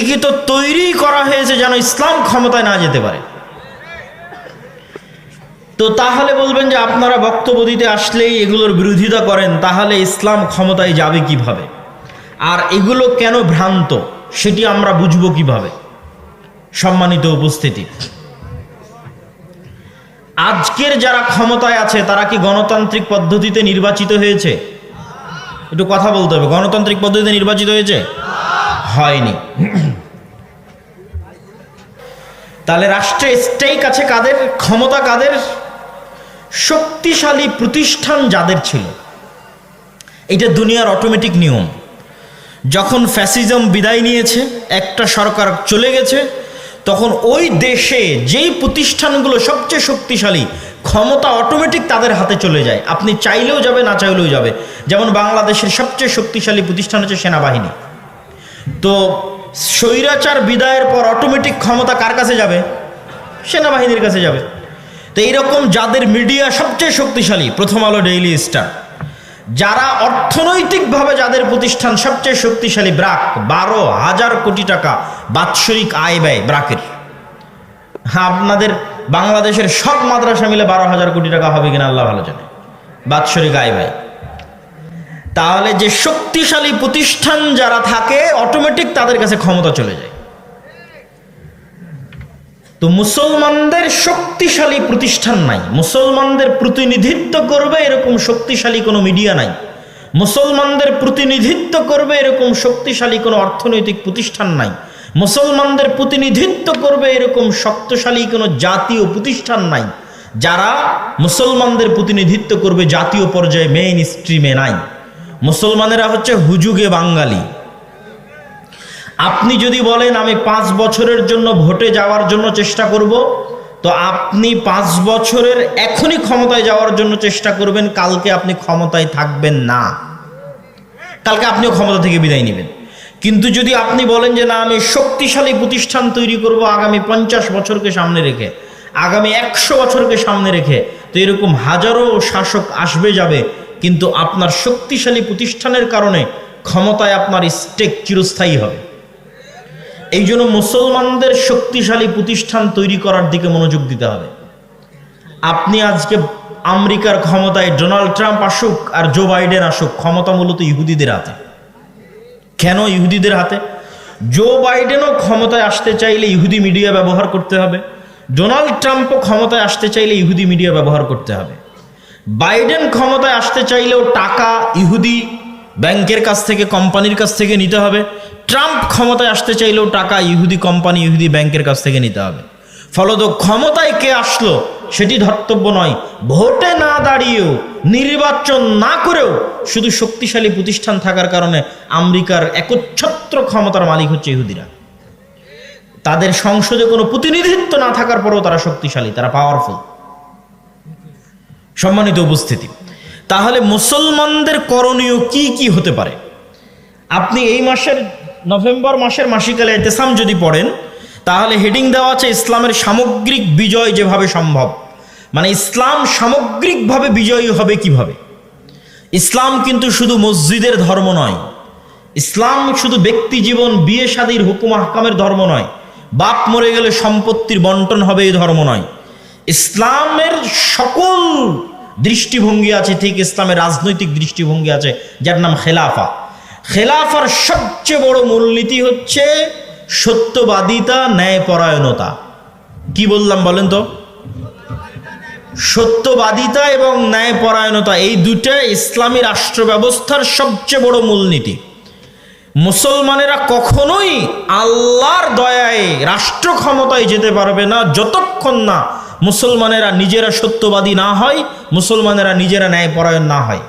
একে তো তৈরি করা হয়েছে যেন ইসলাম ক্ষমতায় না যেতে পারে। তো তাহলে বলবেন যে আপনারা বক্তব্য দিতে আসলেই এগুলোর বিরোধিতা করেন, তাহলে ইসলাম ক্ষমতায় যাবে কীভাবে? আর এগুলো কেন ভ্রান্ত, সেটি আমরা বুঝব কীভাবে? সম্মানিত উপস্থিতি। আজকের যারা ক্ষমতায় আছে, তারা কি গণতান্ত্রিক পদ্ধতিতে নির্বাচিত হয়েছে? একটু কথা বলতে হবে, গণতান্ত্রিক পদ্ধতিতে নির্বাচিত হয়েছে? হয়নি। তাহলে রাষ্ট্রে স্টেক আছে কাদের? ক্ষমতা কাদের? শক্তিশালী প্রতিষ্ঠান যাদের ছিল। এটা দুনিয়ার অটোমেটিক নিয়ম। যখন ফ্যাসিজম বিদায় নিয়েছে, একটা সরকার চলে গেছে, তখন ওই দেশে যেই প্রতিষ্ঠানগুলো সবচেয়ে শক্তিশালী, ক্ষমতা অটোমেটিক তাদের হাতে চলে যায়। আপনি চাইলেও যাবে, না চাইলেও যাবে। যেমন বাংলাদেশের সবচেয়ে শক্তিশালী প্রতিষ্ঠান হচ্ছে সেনাবাহিনী। তো স্বৈরাচার বিদায়ের পর অটোমেটিক ক্ষমতা কার কাছে যাবে? সেনাবাহিনীর কাছে যাবে। তো এইরকম যাদের মিডিয়া সবচেয়ে শক্তিশালী, প্রথম আলো ডেইলি স্টার যারা অর্থনৈতিকভাবে যাদের প্রতিষ্ঠান সবচেয়ে শক্তিশালী, ব্রাক, বারো হাজার কোটি টাকা বাৎসরিক আয় ব্যয় ব্রাকের। হ্যাঁ আপনাদের বাংলাদেশের সব মাদ্রাসা মিলে বারো হাজার কোটি টাকা হবে কিনা আল্লাহ ভালো জানে। বাৎসরিক আয় ব্যয়। তাহলে যে শক্তিশালী প্রতিষ্ঠান যারা থাকে অটোমেটিক তাদের কাছে ক্ষমতা চলে যায়। তো মুসলমানদের শক্তিশালী প্রতিষ্ঠান নাই। মুসলমানদের প্রতিনিধিত্ব করবে এরকম শক্তিশালী কোনো মিডিয়া নাই। মুসলমানদের প্রতিনিধিত্ব করবে এরকম শক্তিশালী কোনো অর্থনৈতিক প্রতিষ্ঠান নাই। মুসলমানদের প্রতিনিধিত্ব করবে এরকম শক্তিশালী কোনো জাতীয় প্রতিষ্ঠান নাই। যারা মুসলমানদের প্রতিনিধিত্ব করবে জাতীয় পর্যায়ে মেইন স্ট্রিমে নাই। মুসলমানেরা হচ্ছে হুজুগে বাঙালি। আপনি যদি বলেন, আমি পাঁচ বছরের জন্য ভোটে যাওয়ার জন্য চেষ্টা করব, তো আপনি পাঁচ বছরের এখনই ক্ষমতায় যাওয়ার জন্য চেষ্টা করবেন, কালকে আপনি ক্ষমতায় থাকবেন না। কালকে আপনিও ক্ষমতা থেকে বিদায় নেবেন। কিন্তু যদি আপনি বলেন যে, না, আমি শক্তিশালী প্রতিষ্ঠান তৈরি করব আগামী পঞ্চাশ বছরকে সামনে রেখে, আগামী একশো বছরকে সামনে রেখে, তো এরকম হাজারো শাসক আসবে যাবে কিন্তু আপনার শক্তিশালী প্রতিষ্ঠানের কারণে ক্ষমতায় আপনার স্টেক চিরস্থায়ী হবে। এই জন্য মুসলমানদের শক্তিশালী প্রতিষ্ঠান তৈরি করার দিকে মনোযোগ দিতে হবে। আপনি আজকে আমেরিকার ক্ষমতায় ডোনাল্ড ট্রাম্প আসুক আর জো বাইডেন আসুক, ক্ষমতা মূলত ইহুদিদের হাতে। কেন ইহুদিদের হাতে? জো বাইডেনও ক্ষমতায় আসতে চাইলে ইহুদি মিডিয়া ব্যবহার করতে হবে। ডোনাল্ড ট্রাম্পও ক্ষমতায় আসতে চাইলে ইহুদি মিডিয়া ব্যবহার করতে হবে। বাইডেন ক্ষমতায় আসতে চাইলেও টাকা ইহুদি ব্যাংকের কাছ থেকে, কোম্পানির কাছ থেকে নিতে হবে। ট্রাম্প ক্ষমতায় আসতে চাইলেও টাকা ইহুদি কোম্পানি, ইহুদি ব্যাংকের কাছ থেকে নিতে হবে। ফলত ক্ষমতায় কে আসলো সেটি ধর্তব্য নয়। ভোটে না দাঁড়িয়েও, নির্বাচন না করেও শুধু শক্তিশালী প্রতিষ্ঠান থাকার কারণে আমেরিকার একচ্ছত্র ক্ষমতার মালিক হচ্ছে ইহুদিরা। তাদের সংসদে কোনো প্রতিনিধিত্ব না থাকার পরেও তারা শক্তিশালী, তারা পাওয়ারফুল সম্মানিত উপস্থিতি। তাহলে মুসলমানদের করণীয় কি কি হতে পারে? আপনি এই মাসের নভেম্বর মাসের মাসিকালে এতেসাম যদি পড়েন, তাহলে হেডিং দেওয়া আছে ইসলামের সামগ্রিক বিজয় যেভাবে সম্ভব। মানে ইসলাম সামগ্রিকভাবে বিজয়ী হবে কীভাবে? ইসলাম কিন্তু শুধু মসজিদের ধর্ম নয়। ইসলাম শুধু ব্যক্তি জীবন, বিয়ে, শাদীর, হুকুম হাকামের ধর্ম নয়। বাপ মরে গেলে সম্পত্তির বন্টন হবে এই ধর্ম নয়। ইসলামের সকল দৃষ্টিভঙ্গি আছে, ঠিক ইসলামের রাজনৈতিক দৃষ্টিভঙ্গি আছে, যার নাম খেলাফা। খেলাফার সবচেয়ে বড় মূলনীতি হচ্ছে সত্যবাদিতা, ন্যায়পরায়ণতা। কি বললাম বলেন তো? সত্যবাদিতা এবং ন্যায়পরায়ণতা, এই দুটো ইসলামী রাষ্ট্র ব্যবস্থার সবচেয়ে বড় মূলনীতি। মুসলমানেরা কখনোই আল্লাহর দয়ায় রাষ্ট্র ক্ষমতায় যেতে পারবে না, যতক্ষণ না মুসলমানেরা নিজেরা সত্যবাদী না হয় মুসলমানেরা নিজেরা ন্যায়পরায়ণ না হয়।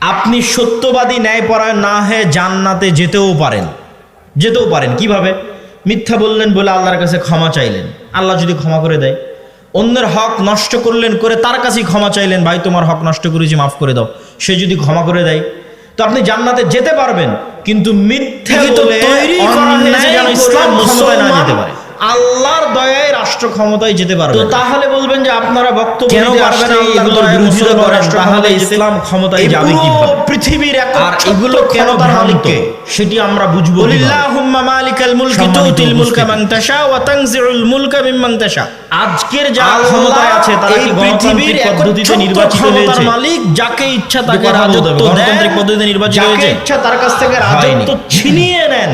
আপনি সত্যবাদী ন্যায়পরায়ণ না হয়ে জান্নাতে যেতেও পারেন। যেতেও পারেন। কীভাবে? মিথ্যা বললেন বলে আল্লাহর কাছে ক্ষমা চাইলেন। আল্লাহ যদি ক্ষমা করে দেয় অন্যের হক নষ্ট করলেন করে তার কাছেই ক্ষমা চাইলেন ভাই তোমার হক নষ্ট করেছি মাফ করে দাও। সে যদি ক্ষমা করে দেয় তো আপনি জান্নাতে যেতে পারবেন কিন্তু মিথ্যে তৈরি করা যেন ইসলাম না যেতে পারে। আল্লাহর দয়ায় রাষ্ট্র ক্ষমতায় যেতে পারবে তো তাহলে বলবেন যে আপনারা বক্তব্য কেন দিতে পারবে না এগুলোর বিরোধিতা করেন? তাহলে ইসলাম ক্ষমতায় যাবে কীভাবে? পৃথিবীর এক আর এগুলো কেন ভ্রান্ত? সেটি আমরা বুঝব? আল্লাহুম্মা মালিকাল মুলকি তুতিল মুলকা মান তাশা ওয়া তানজিউল মুলকা মিম্মান তাশা। আজকের যা ক্ষমতায় আছে তারা এই কি পৃথিবীর পদ্ধতিতে নির্বাচিত হয়েছে? মালিক যাকে ইচ্ছা তাকে রাজত্ব হবে। গণতান্ত্রিক পদ্ধতিতে নির্বাচিত যাকে হয়েছে? ইচ্ছা তার কাছ থেকে রাজত্ব ছিনিয়ে নেন।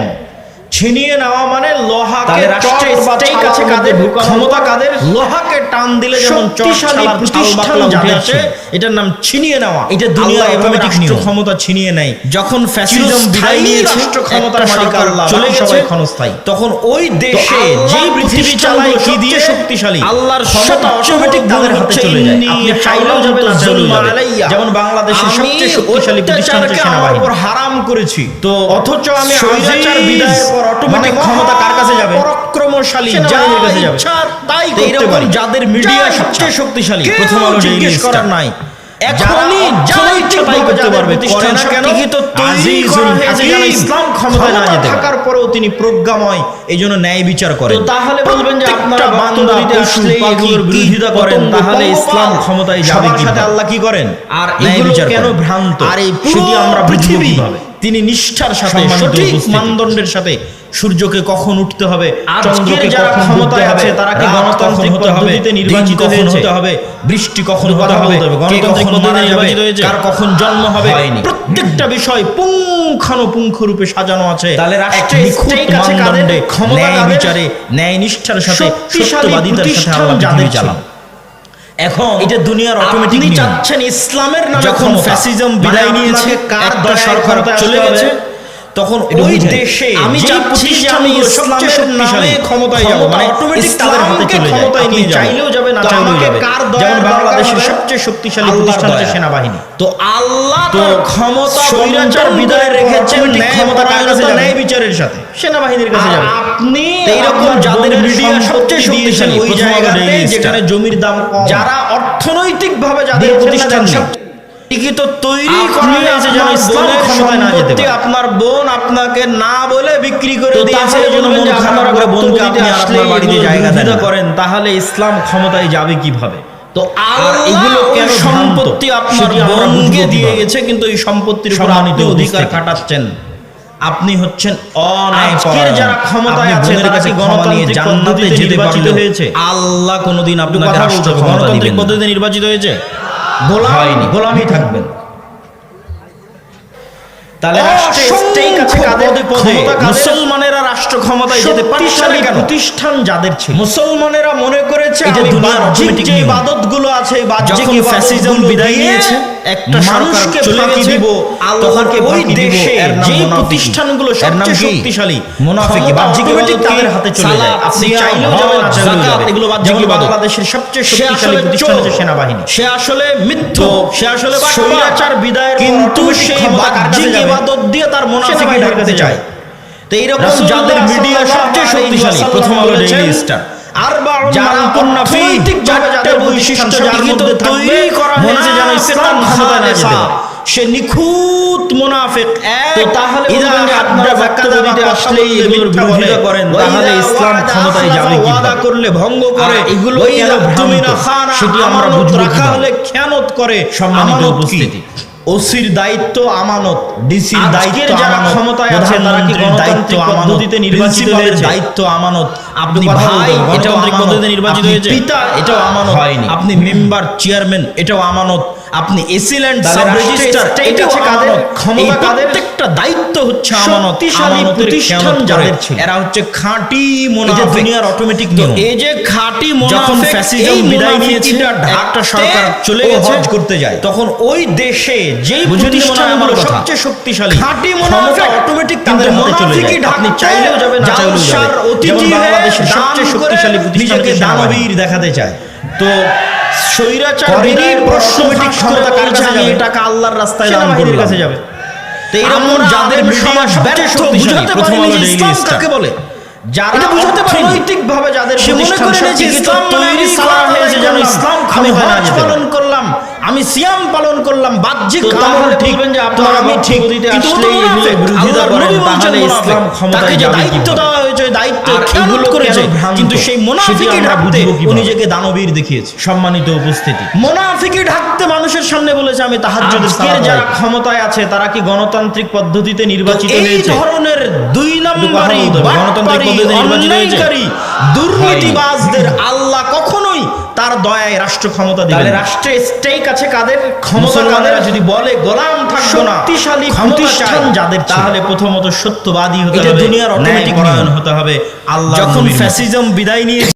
ছিনিয়ে নেওয়া মানে লোহাকে রাষ্ট্রের কাছে কাদের ক্ষমতা কাদের? লোহাকে টান দিলে যেমন শক্তিশালী প্রতিষ্ঠান আছে এটার নাম ছিনিয়ে নেওয়া। এটা দুনিয়া এভাবে রাষ্ট্র ক্ষমতা ছিনিয়ে নেয়। যখন ফ্যাসিজম বিদায় নিয়েছে রাষ্ট্র ক্ষমতার মালিক আল্লাহ, চলে গেছে ক্ষণস্থায়ী। তখন ওই দেশে যেই পৃথিবী চালায় কি দিয়ে শক্তিশালী? আল্লাহর ক্ষমতা অটোমেটিক তাদের হাতে চলে যায়। আপনি চাইলেও যাবে না যাবে যেমন বাংলাদেশের সবচেয়ে শক্তিশালী প্রতিষ্ঠান হচ্ছে সেনাবাহিনী। হারাম করেছি। তো অথচ আমি বিদায়ের পর automatic মানে ক্ষমতা কার কাছে যাবে? পরাক্রমশালী যা। ইচ্ছা তাই করতে এরকম পারি। যাদের মিডিয়া সবচেয়ে শক্তিশালী। প্রথম আলো জিজ্ঞেস করার নাই। নাই এখনই যা ইচ্ছা তাই করতে পারবে করে না কেন? তো আজিজুল করা হয়েছে যেন হাকিম। ইসলাম ক্ষমতায় না যেতে থাকার পরেও তিনি প্রজ্ঞাময় এই জন্য ন্যায় বিচার করেন। তাহলে বলবেন যে আপনারা বান্দা, পশু, আসলে পাখি, এগুলোর কীট, বিরোধিতা করেন তাহলে ইসলাম ক্ষমতায় যাবে সবার সাথে আল্লাহ কি করেন? আর এগুলো কেন ভ্রান্ত? আর এই পুরো আমরা পৃথিবী তিনি নিষ্ঠার সাথে সঠিক মানদণ্ডের সাথে সূর্যকে কখন উঠতে হবে? চন্দ্রকে যারা কখন ক্ষমতায় আছে তারা কি গণতান্ত্রিক হতে হবে? পদ্ধতিতে নির্বাচিত হতে হবে? বৃষ্টি কখন হতে হবে? গণতান্ত্রিক পদ্ধতিতে মারা যাবে, নির্বাচিত হয়েছে? কার কখন জন্ম হবে? প্রত্যেকটা বিষয় পুঙ্খানুপুঙ্খ রূপে সাজানো আছে। তাহলে রাষ্ট্রে ক্ষমতা বিচারে ন্যায় নিষ্ঠার সাথে সত্যবাদিতার সাথে যাদের পৃথিবী চালান এখন এটা দুনিয়ার অটোমেটিক চাচ্ছেন ইসলামের নামে যখন। ফ্যাসিজম মানে বিদায় নিয়েছে কার দয়ায় সরকার চলে গেছে? তখন ওই। দেশে আমি চাচ্ছি যে আমি ইসলামের নামে ক্ষমতায় যাব। মানে automatic তাদের হাতে চলে যায়। আপনি চাইলেও যাবে না চাইলেও কার যেমন বাংলাদেশের সবচেয়ে শক্তিশালী প্রতিষ্ঠান হচ্ছে সেনাবাহিনী। তো আল্লাহ তো ক্ষমতা স্বৈরাচার বিদায় রেখেছেন ক্ষমতা কার কাছে ন্যায় বিচারের সাথে সেনাবাহিনীর কাছে যাবে আপনি এইরকম যাদের মিডিয়া সবচেয়ে শক্তিশালী ওই জায়গাতে যেখানে জমির দাম যারা অর্থনৈতিকভাবে যাদের প্রতিষ্ঠান তৈরি আপনি করা হয়েছে যেন ক্ষমতায় না যেতে পারে। আপনার বোন আপনাকে না বলে বিক্রি করে দিয়েছে বলবেন মন যে আপনারা বোনকে আপনি আপনার বাড়িতে জায়গা দেন করেন। তাহলে ইসলাম ক্ষমতায় যাবে কীভাবে তো আর এগুলো কেন সম্পত্তি আপনার বোনকে দিয়ে গেছে কিন্তু এই সম্পত্তির উপর আপনি অধিকার। খাটাচ্ছেন আপনি হচ্ছেন অন্যায় আজকের যারা ক্ষমতায় আছে তারা কি গণতান্ত্রিক জান্নাতে যেতে নির্বাচিত হয়েছে? আল্লাহ কোনোদিন আপনাকে রাষ্ট্র ক্ষমতা দিবেন পদ্ধতিতে নির্বাচিত হয়েছে হয়নি। গোলামই থাকবেন তাহলে রাষ্ট্রে stake আছে কাদের পদে পদে ক্ষমতায় যেতে পারছে কেন? প্রতিষ্ঠান যাদের ছিল। মুসলমানেরা মনে করেছে এটা দুনিয়ার যে। ইবাদতগুলো আছে বাহ্যিক যখন ফ্যাসিজম বিদায় নিয়েছে একটা মানুষকে ফাঁকি দিব আল্লাহকে ওই দেশে মুনাফিকি। প্রতিষ্ঠানগুলো সবচেয়ে শক্তিশালী মুনাফিকি বাহ্যিক ইবাদত তাদের হাতে চলে যায়। আপনি চাইলেও যাবেন না চাইলেও এগুলো বাহ্যিক ইবাদত। বাংলাদেশের সবচেয়ে শক্তিশালী প্রতিষ্ঠান হচ্ছে সেনাবাহিনী। সে আসলে মিথ্যু। সে আসলে বাটপার। বিদায়ের কিন্তু সেই বাহ্যিক ইবাদত দিয়ে তার মুনাফিকি ঢাকতে চায়। তো এইরকম যাদের মিডিয়া সবচেয়ে শক্তিশালী প্রথম আলো ডেইলি স্টার। সে নিখুঁত মুনাফিক তাহলে এগুলোর বিরোধিতা করেন ইসলাম ক্ষমতায় যাবে ওয়াদা করলে ভঙ্গ করে। এগুলো আমরা বুঝব রাখা হলে খেয়ানত করে সম্মানিত উপস্থিতি। ওসির দায়িত্ব আমানত ডিসির দায়িত্বের দায়িত্ব যারা ক্ষমতায় আছে তারা কি দায়িত্ব গণতান্ত্রিক পদ্ধতিতে নির্বাচিত হয়েছে? দায়িত্ব আমানত আপনি ভাই এটাও। পদ্ধতিতে নির্বাচিত হয়েছে পিতা এটাও আমানত হয়নি। আপনি মেম্বার চেয়ারম্যান এটাও আমানত আপনি এসিল্যান্ড তাহলে সাব রাষ্ট্রে এটা আছে কাদের? ক্ষমতা কাদের? প্রত্যেকটা দায়িত্ব হচ্ছে আমানত প্রতিষ্ঠান যাদের ছিল। এরা হচ্ছে খাঁটি মুনাফিক। দুনিয়ার অটোমেটিক নিয়ম। এই যে খাঁটি যখন মুনাফিক ফ্যাসিজম বিদায় নিয়েছে মুনাফিকিটা একটা সরকার চলে গেছে করতে যায়। তখন ওই দেশে মনে প্রতিষ্ঠানগুলো সবচেয়ে শক্তিশালী খাঁটি মুনাফিক অটোমেটিক তাদের হাতে চলে যায়। আপনি চাইলেও যাবেন না চাইলেও যাবেন যেমন বাংলাদেশের সবচেয়ে শক্তিশালী প্রতিষ্ঠান নিজেকে হচ্ছে সেনাবাহিনী। দানবীর দেখাতে চায়। তো স্বৈরাচার করেনি বিদায়ের পর প্রশ্ন automatic ফাঁস ক্ষমতা কার কাছে যাবে? টাকা আল্লাহর রাস্তায় দান করলাম। কাছে যাবে তো এরকম যাদের সমাজ ব্যর্থ বুঝাতে পারিনি ইসলাম কাকে বলে যারা বুঝাতে পারিনি। অর্থনৈতিকভাবে যাদের সে মনে করে ইসলাম মানে হয়েছে যেন ইসলাম। পালন আমি সিয়াম পালন করলাম বাহ্যিক আমল ঠিক যে আপনারা আমি ঠিক বিরোধিতা করেন, তাহলে ইসলাম ক্ষমতায় যাবে দায়িত্ব দেওয়া হয়েছে দায়িত্ব করেছে? কিন্তু সেই ঢাকতে ও নিজেকে দানবীর দেখিয়েছে। সম্মানিত উপস্থিতি। মোনাফিকি ঢাকতে মানুষের সামনে বলেছে আমি তাহাজ্জুদের আজকের সালাত যারা ক্ষমতায় আছে তারা কি গণতান্ত্রিক পদ্ধতিতে নির্বাচিত এই ধরনের দুই নম্বরই গণতান্ত্রিক পদ্ধতিতে নির্বাচিত হয়েছে? দুর্নীতিবাজদের তার দয়ায় রাষ্ট্র ক্ষমতা দিবে দিবেন রাষ্ট্রে স্টেক আছে কাদের? ক্ষমতা কাদের? যদি বলে গোলাম থাকব না শক্তিশালী প্রতিষ্ঠান যাদের তাহলে প্রথমত সত্যবাদী হতে হবে দুনিয়ার অটোমেটিক হতে হবে আল্লাহ যখন ফ্যাসিজম বিদায় নিয়ে